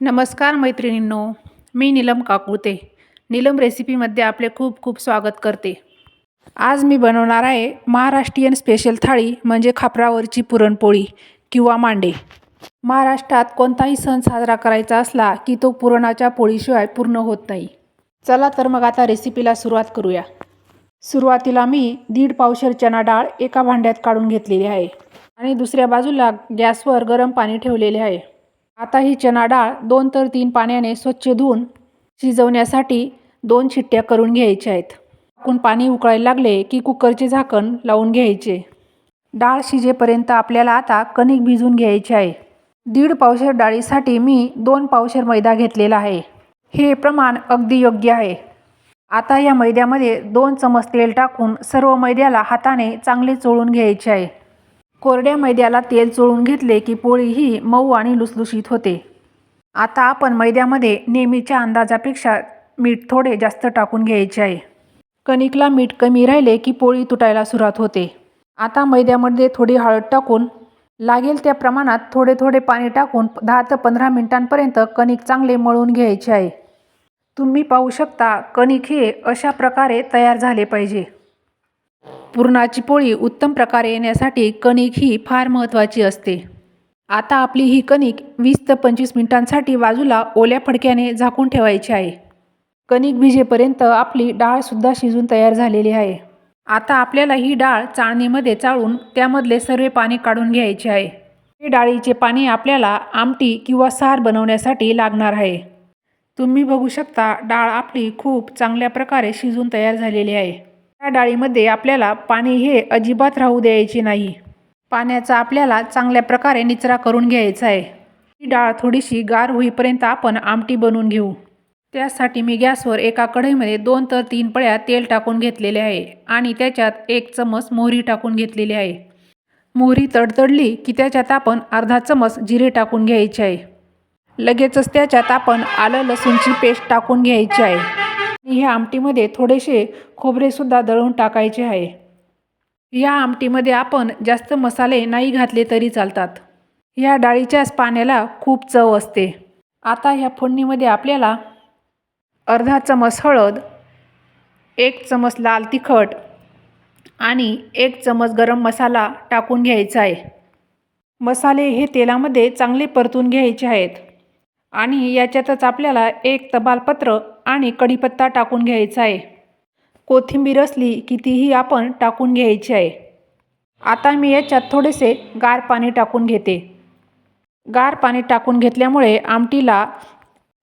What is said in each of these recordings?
नमस्कार मैत्रिणींनो मी नीलम काकुळते. नीलम रेसिपीमध्ये आपले खूप खूप स्वागत करते. आज मी बनवणार आहे महाराष्ट्रीयन स्पेशल थाळी म्हणजे खापरावरची पुरणपोळी किंवा मांडे. महाराष्ट्रात कोणताही सण साजरा करायचा असला की तो पुरणाच्या पोळीशिवाय पूर्ण होत नाही. चला तर मग आता रेसिपीला सुरुवात करूया. सुरुवातीला मी दीड पावशेर चना डाळ एका भांड्यात काढून घेतलेली आहे. आणि दुसऱ्या बाजूला गॅसवर गरम पाणी ठेवलेले आहे. आता ही चना डाळ दोन तर तीन पाण्याने स्वच्छ धुवून शिजवण्यासाठी दोन शिट्ट्या करून घ्यायच्या आहेत. टाकून पाणी उकळायला लागले की कुकरचे झाकण लावून घ्यायचे. डाळ शिजेपर्यंत आपल्याला आता कणिक भिजून घ्यायचे आहे. दीड पावशेर डाळीसाठी मी दोन पावशेर मैदा घेतलेला आहे. हे प्रमाण अगदी योग्य आहे. आता या मैद्यामध्ये दोन चमच तेल टाकून सर्व मैद्याला हाताने चांगले चोळून घ्यायचे आहे. कोरड्या मैद्याला तेल चोळून घेतले की पोळी ही मऊ आणि लुसलुशीत होते. आता आपण मैद्यामध्ये नेहमीच्या अंदाजापेक्षा मीठ थोडे जास्त टाकून घ्यायचे आहे. कणिकला मीठ कमी राहिले की पोळी तुटायला सुरुवात होते. आता मैद्यामध्ये थोडी हळद टाकून लागेल त्या प्रमाणात थोडे थोडे पाणी टाकून दहा ते पंधरा मिनिटांपर्यंत कणिक चांगले मळून घ्यायचे आहे. तुम्ही पाहू शकता कणिक हे अशा प्रकारे तयार झाले पाहिजे. पुरणाची पोळी उत्तम प्रकारे येण्यासाठी कणिक ही फार महत्त्वाची असते. आता आपली ही कणिक वीस ते पंचवीस मिनिटांसाठी बाजूला ओल्या फडक्याने झाकून ठेवायची आहे. कणिक भिजेपर्यंत आपली डाळसुद्धा शिजून तयार झालेली आहे. आता आपल्याला ही डाळ चाळणीमध्ये चाळून त्यामधले सर्व पाणी काढून घ्यायचे आहे. हे डाळीचे पाणी आपल्याला आमटी किंवा सार बनवण्यासाठी लागणार आहे. तुम्ही बघू शकता डाळ आपली खूप चांगल्या प्रकारे शिजून तयार झालेली आहे. या डाळीमध्ये आपल्याला पाणी हे अजिबात राहू द्यायचे नाही. पाण्याचा आपल्याला चांगल्या प्रकारे निचरा करून घ्यायचा आहे. ही डाळ थोडीशी गार होईपर्यंत आपण आमटी बनवून घेऊ. त्यासाठी मी गॅसवर एका कढईमध्ये दोन तर तीन पळ्या तेल टाकून घेतलेले आहे आणि त्याच्यात एक चमच मोहरी टाकून घेतलेली आहे. मोहरी तडतडली की त्याच्यात आपण अर्धा चमच जिरे टाकून घ्यायचे आहे. लगेचच त्याच्यात आपण आलं लसूणची पेस्ट टाकून घ्यायची आहे. ह्या आमटीमध्ये थोडेसे खोबरेसुद्धा दळून टाकायचे आहे. या आमटीमध्ये आपण जास्त मसाले नाही घातले तरी चालतात. या डाळीच्याच पाण्याला खूप चव असते. आता ह्या फोडणीमध्ये आपल्याला अर्धा चमच हळद एक चमच लाल तिखट आणि एक चमच गरम मसाला टाकून घ्यायचा आहे. मसाले हे तेलामध्ये चांगले परतून घ्यायचे आहेत आणि याच्यातच आपल्याला एक तबालपत्र आणि कढीपत्ता टाकून घ्यायचा आहे. कोथिंबीर असली की तीही आपण टाकून घ्यायची आहे. आता मी याच्यात थोडेसे गार पाणी टाकून घेते. गार पाणी टाकून घेतल्यामुळे आमटीला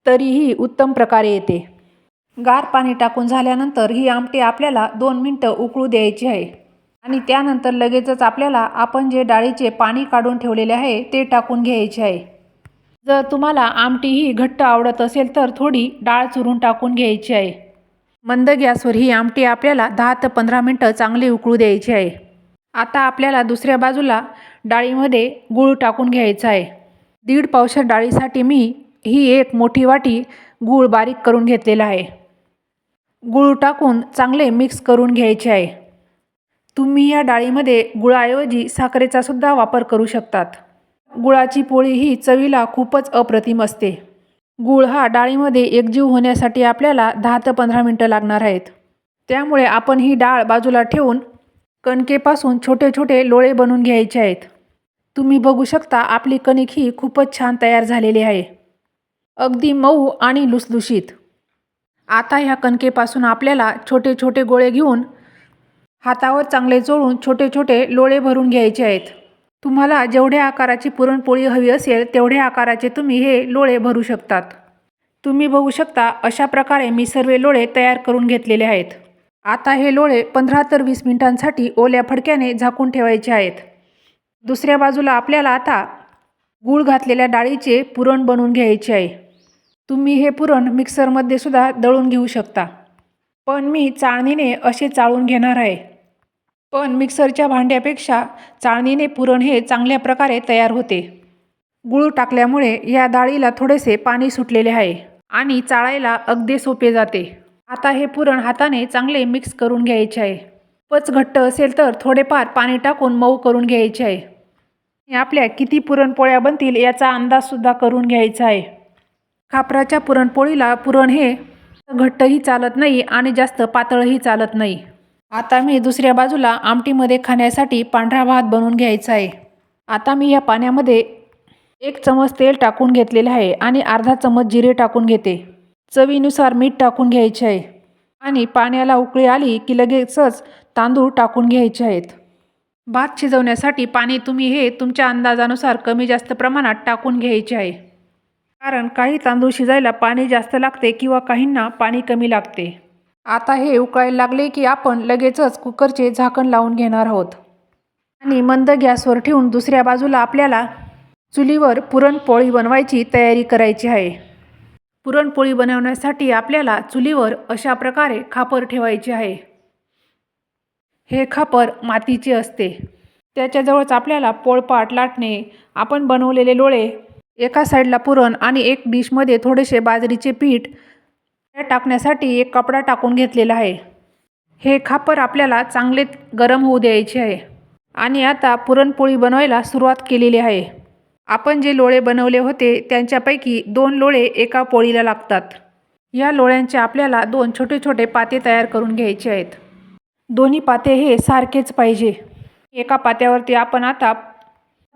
तरीही उत्तम प्रकारे येते. गार पाणी टाकून झाल्यानंतर ही आमटी आपल्याला दोन मिनटं उकळू द्यायची आहे. आणि त्यानंतर लगेचच आपल्याला आपण जे डाळीचे पाणी काढून ठेवलेले आहे ते टाकून घ्यायचे आहे. जर तुम्हाला आमटी ही घट्ट आवडत असेल तर थोडी डाळ चुरून टाकून घ्यायची आहे. मंद गॅसवर ही आमटी आपल्याला दहा ते पंधरा मिनटं चांगली उकळू द्यायची आहे. आता आपल्याला दुसऱ्या बाजूला डाळीमध्ये गूळ टाकून घ्यायचा आहे. दीड पावशर डाळीसाठी मी ही एक मोठी वाटी गूळ बारीक करून घेतलेला आहे. गूळ टाकून चांगले मिक्स करून घ्यायचे आहे. तुम्ही या डाळीमध्ये गुळाऐवजी साखरेचासुद्धा वापर करू शकतात. गुळाची पोळी ही चवीला खूपच अप्रतिम असते. गुळ हा डाळीमध्ये एकजीव होण्यासाठी आपल्याला दहा ते पंधरा मिनटं लागणार आहेत. त्यामुळे आपण ही डाळ बाजूला ठेवून कणकेपासून छोटे छोटे लोळे बनवून घ्यायचे आहेत. तुम्ही बघू शकता आपली कणिक ही खूपच छान तयार झालेली आहे. अगदी मऊ आणि लुसलुशीत. आता ह्या कणकेपासून आपल्याला छोटे छोटे गोळे घेऊन हातावर चांगले चोळून छोटे छोटे लोळे भरून घ्यायचे आहेत. तुम्हाला जेवढ्या आकाराची पुरणपोळी हवी असेल तेवढ्या आकाराचे तुम्ही हे लोळे भरू शकतात. तुम्ही बघू शकता अशा प्रकारे मी सर्व लोळे तयार करून घेतलेले आहेत. आता हे लोळे पंधरा तर वीस मिनिटांसाठी ओल्या फडक्याने झाकून ठेवायचे आहेत. दुसऱ्या बाजूला आपल्याला आता गूळ घातलेल्या डाळीचे पुरण बनवून घ्यायचे आहे. तुम्ही हे पुरण मिक्सरमध्ये सुद्धा दळून घेऊ शकता. पण मी चाळणीने असे चाळून घेणार आहे. पण मिक्सरच्या भांड्यापेक्षा चाळणीने पुरण हे चांगल्या प्रकारे तयार होते. गूळ टाकल्यामुळे या डाळीला थोडेसे पाणी सुटलेले आहे आणि चाळायला अगदी सोपे जाते. आता हे पुरण हाताने चांगले मिक्स करून घ्यायचे आहे. पच घट्ट असेल तर थोडेफार पाणी टाकून मऊ करून घ्यायचे आहे. आपल्या किती पुरणपोळ्या बनतील याचा अंदाजसुद्धा करून घ्यायचा आहे. खापराच्या पुरणपोळीला पुरण हे घट्टही चालत नाही आणि जास्त पातळही चालत नाही. आता मी दुसऱ्या बाजूला आमटीमध्ये खाण्यासाठी पांढरा भात बनवून घ्यायचा आहे. आता मी या पाण्यामध्ये एक चमच तेल टाकून घेतलेले आहे आणि अर्धा चमच जिरे टाकून घेते. चवीनुसार मीठ टाकून घ्यायचे आहे. आणि पाण्याला उकळी आली की लगेचच तांदूळ टाकून घ्यायचे आहेत. भात शिजवण्यासाठी पाणी तुम्ही हे तुमच्या अंदाजानुसार कमी जास्त प्रमाणात टाकून घ्यायचे आहे. कारण काही तांदूळ शिजायला पाणी जास्त लागते किंवा काहींना पाणी कमी लागते. आता हे उकळायला लागले की आपण लगेचच कुकरचे झाकण लावून घेणार आहोत. आणि मंद गॅसवर ठेवून दुसऱ्या बाजूला आपल्याला चुलीवर पुरणपोळी बनवायची तयारी करायची आहे. पुरणपोळी बनवण्यासाठी आपल्याला चुलीवर अशा प्रकारे खापर ठेवायचे आहे. हे खापर मातीचे असते. त्याच्याजवळच आपल्याला पोळपाट लाटणे आपण बनवलेले लोळे एका साईडला पुरण आणि एक डिशमध्ये थोडेसे बाजरीचे पीठ टाकण्यासाठी एक कपडा टाकून घेतलेला आहे. हे खापर आपल्याला चांगले गरम होऊ द्यायचे आहे. आणि आता पुरणपोळी बनवायला सुरुवात केलेली आहे. आपण जे लोळे बनवले होते त्यांच्यापैकी दोन लोळे एका पोळीला लागतात. या लोळ्यांचे आपल्याला दोन छोटे छोटे पाते तयार करून घ्यायचे आहेत. दोन्ही पाते हे सारखेच पाहिजे. एका पात्यावरती आपण आता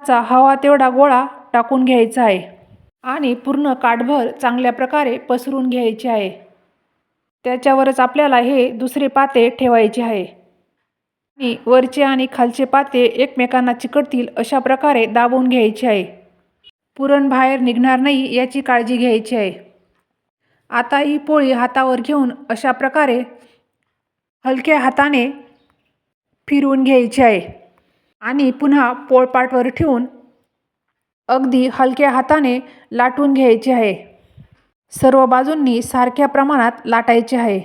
चा हवा तेवढा गोळा टाकून घ्यायचा आहे. आणि पूर्ण काठभर चांगल्या प्रकारे पसरून घ्यायचे आहे. त्याच्यावरच आपल्याला हे दुसरे पाते ठेवायचे आहे. आणि वरचे आणि खालचे पाते एकमेकांना चिकटतील अशा प्रकारे दाबून घ्यायचे आहे. पुरण बाहेर निघणार नाही याची काळजी घ्यायची आहे. आता ही पोळी हातावर घेऊन अशा प्रकारे हलक्या हाताने फिरवून घ्यायची आहे. आणि पुन्हा पोळपाटवर ठेवून अगदी हलक्या हाताने लाटून घ्यायचे आहे. सर्व बाजूंनी सारख्या प्रमाणात लाटायचे आहे.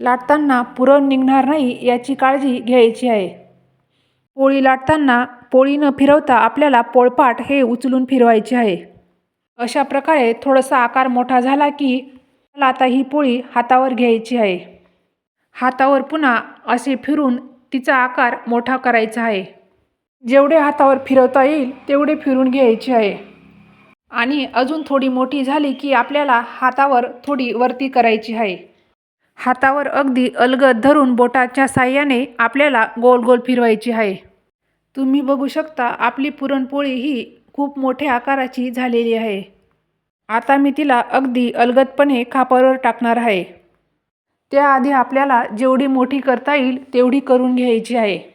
लाटताना पुरण निघणार नाही याची काळजी घ्यायची आहे. पोळी लाटताना पोळी न फिरवता आपल्याला पोळपाट हे उचलून फिरवायचे आहे. अशा प्रकारे थोडासा आकार मोठा झाला की मला आता ही पोळी हातावर घ्यायची आहे. हातावर पुन्हा असे फिरून तिचा आकार मोठा करायचा आहे. जेवढे हातावर फिरवता येईल तेवढे फिरून घ्यायचे आहे. आणि अजून थोडी मोठी झाली की आपल्याला हातावर थोडी वरती करायची आहे. हातावर अगदी अलगद धरून बोटाच्या साह्याने आपल्याला गोल गोल फिरवायची आहे. तुम्ही बघू शकता आपली पुरणपोळी ही खूप मोठ्या आकाराची झालेली आहे. आता मी तिला अगदी अलगदपणे खापरवर टाकणार आहे. त्याआधी आपल्याला जेवढी मोठी करता येईल तेवढी करून घ्यायची आहे.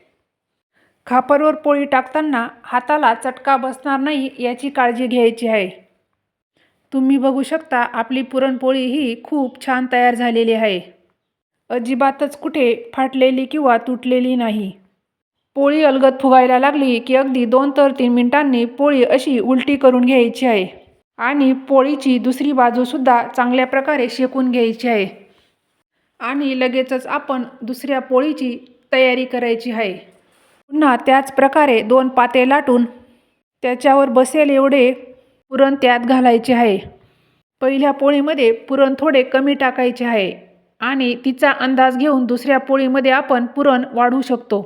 खापरवर पोळी टाकताना हाताला चटका बसणार नाही याची काळजी घ्यायची आहे. तुम्ही बघू शकता आपली पुरणपोळी ही खूप छान तयार झालेली आहे. अजिबातच कुठे फाटलेली किंवा तुटलेली नाही. पोळी अलगद फुगायला लागली की अगदी दोन तर तीन मिनिटांनी पोळी अशी उलटी करून घ्यायची आहे. आणि पोळीची दुसरी बाजूसुद्धा चांगल्या प्रकारे शेकून घ्यायची आहे. आणि लगेचच आपण दुसऱ्या पोळीची तयारी करायची आहे. पुन्हा त्याच प्रकारे दोन पाते लाटून त्याच्यावर बसेल एवढे पुरण त्यात घालायचे आहे. पहिल्या पोळीमध्ये पुरण थोडे कमी टाकायचे आहे आणि तिचा अंदाज घेऊन दुसऱ्या पोळीमध्ये आपण पुरण वाढवू शकतो.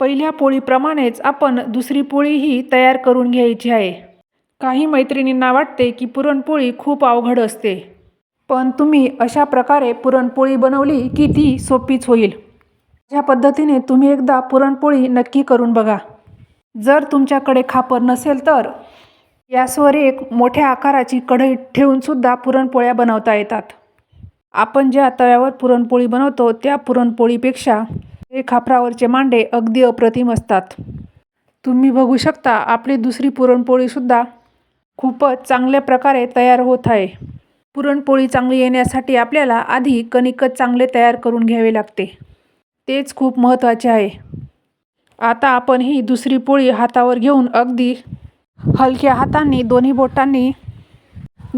पहिल्या पोळीप्रमाणेच आपण दुसरी पोळीही तयार करून घ्यायची आहे. काही मैत्रिणींना वाटते की पुरणपोळी खूप अवघड असते. पण तुम्ही अशा प्रकारे पुरणपोळी बनवली की ती सोपीच होईल. ह्या पद्धतीने तुम्ही एकदा पुरणपोळी नक्की करून बघा. जर तुमच्याकडे खापर नसेल तर गॅसवर एक मोठ्या आकाराची कढई ठेवूनसुद्धा पुरणपोळ्या बनवता येतात. आपण ज्या तव्यावर पुरणपोळी बनवतो त्या पुरणपोळीपेक्षा हे खापरावरचे मांडे अगदी अप्रतिम असतात. तुम्ही बघू शकता आपली दुसरी पुरणपोळीसुद्धा खूपच चांगल्या प्रकारे तयार होत आहे. पुरणपोळी चांगली येण्यासाठी आपल्याला आधी कणिकच चांगले तयार करून घ्यावे लागते. तेच खूप महत्त्वाचे आहे. आता आपण ही दुसरी पोळी हातावर घेऊन अगदी हलक्या हातांनी दोन्ही बोटांनी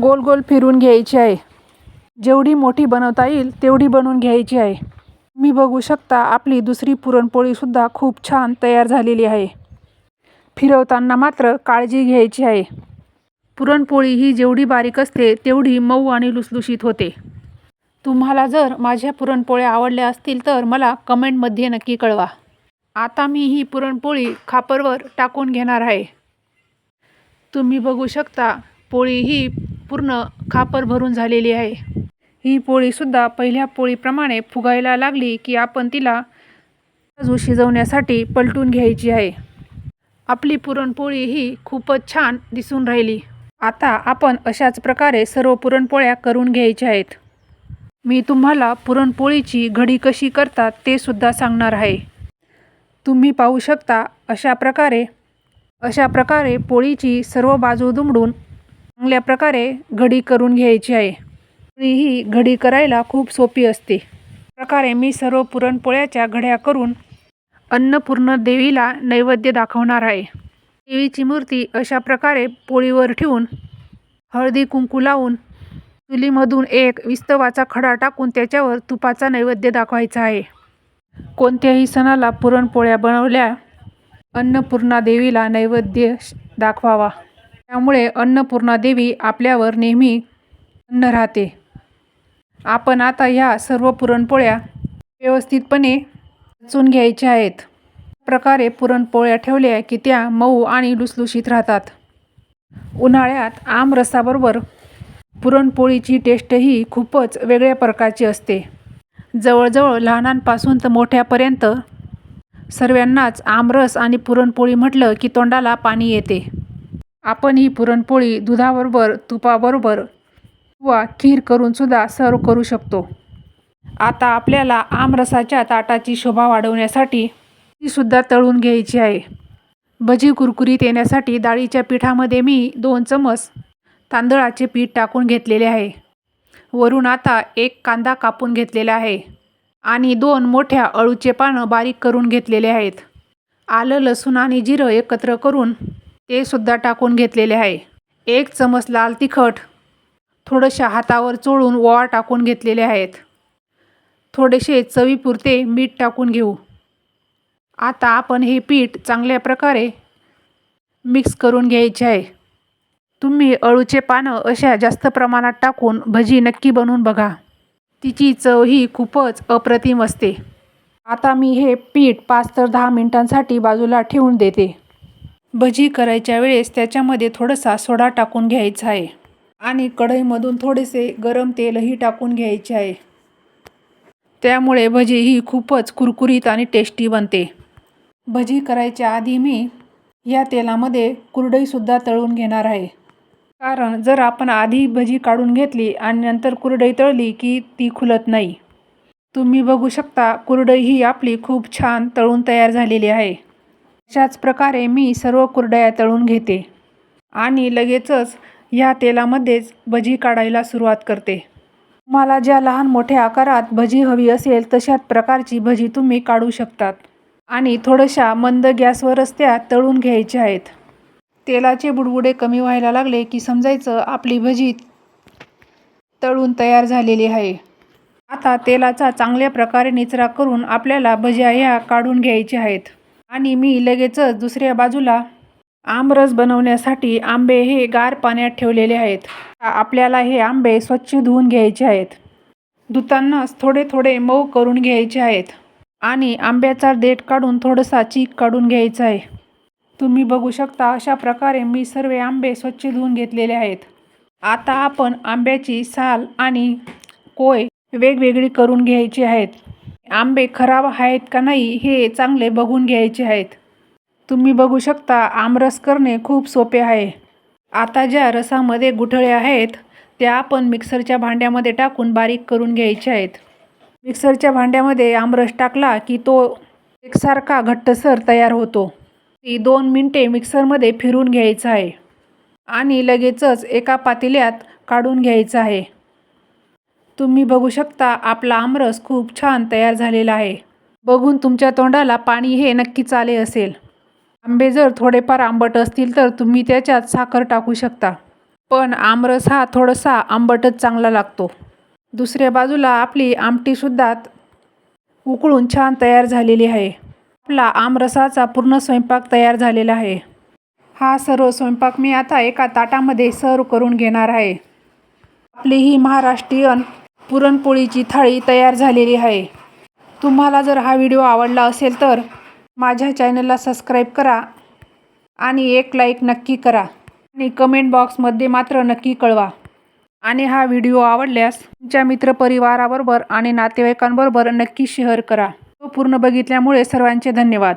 गोल गोल फिरून घ्यायची आहे. जेवढी मोठी बनवता येईल तेवढी बनवून घ्यायची आहे. मी बघू शकता आपली दुसरी पुरणपोळीसुद्धा खूप छान तयार झालेली आहे. फिरवताना मात्र काळजी घ्यायची आहे. पुरणपोळी ही जेवढी बारीक असते तेवढी मऊ आणि लुसलुशीत होते. तुम्हाला जर माझ्या पुरणपोळ्या आवडल्या असतील तर मला कमेंटमध्ये नक्की कळवा. आता मी ही पुरणपोळी खापरवर टाकून घेणार आहे. तुम्ही बघू शकता पोळी ही पूर्ण खापर भरून झालेली आहे. ही पोळीसुद्धा पहिल्या पोळीप्रमाणे फुगायला लागली की आपण तिला बाजू शिजवण्यासाठी पलटून घ्यायची आहे. आपली पुरणपोळी ही खूपच छान दिसून राहिली. आता आपण अशाच प्रकारे सर्व पुरणपोळ्या करून घ्यायच्या आहेत. मी तुम्हाला पुरणपोळीची घडी कशी करतात ते सुद्धा सांगणार आहे. तुम्ही पाहू शकता अशा प्रकारे अशा प्रकारे पोळीची सर्व बाजू दुमडून चांगल्या प्रकारे घडी करून घ्यायची आहे. पोळी ही घडी करायला खूप सोपी असते. प्रकारे मी सर्व पुरणपोळ्याच्या घड्या करून अन्नपूर्ण देवीला नैवेद्य दाखवणार आहे. देवीची मूर्ती अशा प्रकारे पोळीवर ठेवून हळदी कुंकू लावून चुलीमधून एक विस्तवाचा खडा टाकून त्याच्यावर तुपाचा नैवेद्य दाखवायचा आहे. कोणत्याही सणाला पुरणपोळ्या बनवल्या अन्नपूर्णा देवीला नैवेद्य श- दाखवावा. त्यामुळे अन्नपूर्णा देवी आपल्यावर नेहमी अन्न राहते. आपण आता ह्या सर्व पुरणपोळ्या व्यवस्थितपणे रचून घ्यायच्या आहेत. प्रकारे पुरणपोळ्या ठेवल्या की त्या मऊ आणि लुसलुशीत राहतात. उन्हाळ्यात आमरसाबरोबर पुरणपोळीची टेस्टही खूपच वेगळ्या प्रकारची असते. जवळजवळ लहानांपासून तर मोठ्यापर्यंत सर्वांनाच आमरस आणि पुरणपोळी म्हटलं की तोंडाला पाणी येते. आपण ही पुरणपोळी दुधाबरोबर तुपाबरोबर किंवा खीर करूनसुद्धा सर्व करू शकतो. आता आपल्याला आमरसाच्या ताटाची शोभा वाढवण्यासाठी तीसुद्धा तळून घ्यायची आहे. भजी कुरकुरीत येण्यासाठी डाळीच्या पिठामध्ये मी दोन चमच तांदळाचे पीठ टाकून घेतलेले आहे. वरून आता एक कांदा कापून घेतलेला आहे आणि दोन मोठ्या अळूचे पानं बारीक करून घेतलेले आहेत. आलं लसूण आणि जिरं एकत्र करून ते सुद्धा टाकून घेतलेले आहे. एक चमच लाल तिखट थोडंशा हातावर चोळून ओवा टाकून घेतलेले आहेत. थोडेसे चवीपुरते मीठ टाकून घेऊ. आता आपण हे पीठ चांगल्या प्रकारे मिक्स करून घ्यायचे आहे. तुम्ही अळूचे पानं अशा जास्त प्रमाणात टाकून भजी नक्की बनवून बघा. तिची चव ही खूपच अप्रतिम असते. आता मी हे पीठ पाच तर दहा मिनिटांसाठी बाजूला ठेवून देते. भजी करायच्या वेळेस त्याच्यामध्ये थोडासा सोडा टाकून घ्यायचा आहे. आणि कढईमधून थोडेसे गरम तेलही टाकून घ्यायचे आहे. त्यामुळे भजी ही खूपच कुरकुरीत आणि टेस्टी बनते. भजी करायच्या आधी मी या तेलामध्ये कुरडईसुद्धा तळून घेणार आहे. कारण जर आपण आधी भजी काढून घेतली आणि नंतर कुरडई तळली की ती खुलत नाही. तुम्ही बघू शकता कुरडई ही आपली खूप छान तळून तयार झालेली आहे. अशाच प्रकारे मी सर्व कुरडया तळून घेते. आणि लगेचच ह्या तेलामध्येच भजी काढायला सुरुवात करते. तुम्हाला ज्या लहान मोठ्या आकारात भजी हवी असेल तशाच प्रकारची भजी तुम्ही काढू शकतात. आणि थोड्याशा मंद गॅसवरच त्या तळून घ्यायच्या आहेत. तेलाचे बुडबुडे कमी व्हायला लागले की समजायचं आपली भजी तळून तयार झालेली आहे. आता तेलाचा चांगल्या प्रकारे निचरा करून आपल्याला भज्या ह्या काढून घ्यायच्या आहेत. आणि मी लगेचच दुसऱ्या बाजूला आमरस बनवण्यासाठी आंबे हे गार पाण्यात ठेवलेले आहेत. आपल्याला हे आंबे स्वच्छ धुवून घ्यायचे आहेत. धुतानाच थोडे थोडे मऊ करून घ्यायचे आहेत. आणि आंब्याचा देठ काढून थोडासा चीक काढून घ्यायचा आहे. तुम्ही बघू शकता अशा प्रकारे मी सर्व आंबे स्वच्छ धुवून घेतलेले आहेत. आता आपण आंब्याची साल आणि कोय वेगवेगळी करून घ्यायची आहेत. आंबे खराब आहेत का नाही हे चांगले बघून घ्यायचे आहेत. तुम्ही बघू शकता आमरस करणे खूप सोपे आहे. आता ज्या रसामध्ये गुठळे आहेत त्या आपण मिक्सरच्या भांड्यामध्ये टाकून बारीक करून घ्यायचे आहेत. मिक्सरच्या भांड्यामध्ये आमरस टाकला की तो एकसारखा घट्टसर तयार होतो. ती दोन मिनटे मिक्सरमध्ये फिरून घ्यायचं आहे. आणि लगेचच एका पातेल्यात काढून घ्यायचं आहे. तुम्ही बघू शकता आपला आमरस खूप छान तयार झालेला आहे. बघून तुमच्या तोंडाला पाणी हे नक्कीच आले असेल. आंबे जर थोडेफार आंबट असतील तर तुम्ही त्याच्यात साखर टाकू शकता. पण आमरस हा थोडासा आंबटच चांगला लागतो. दुसऱ्या बाजूला आपली आमटीसुद्धा उकळून छान तयार झालेली आहे. आपला आमरसाचा पूर्ण स्वयंपाक तयार झालेला आहे. हा सर्व स्वयंपाक मी आता एका ताटामध्ये सर्व करून घेणार आहे. आपली ही महाराष्ट्रीयन पुरणपोळीची थाळी तयार झालेली आहे. तुम्हाला जर हा व्हिडिओ आवडला असेल तर माझ्या चॅनलला सबस्क्राईब करा आणि एक लाईक नक्की करा. आणि कमेंट बॉक्समध्ये मात्र नक्की कळवा. आणि हा व्हिडिओ आवडल्यास तुमच्या मित्रपरिवाराबरोबर आणि नातेवाईकांबरोबर नक्की शेअर करा. पूर्ण बघितल्यामुळे सर्वांचे धन्यवाद.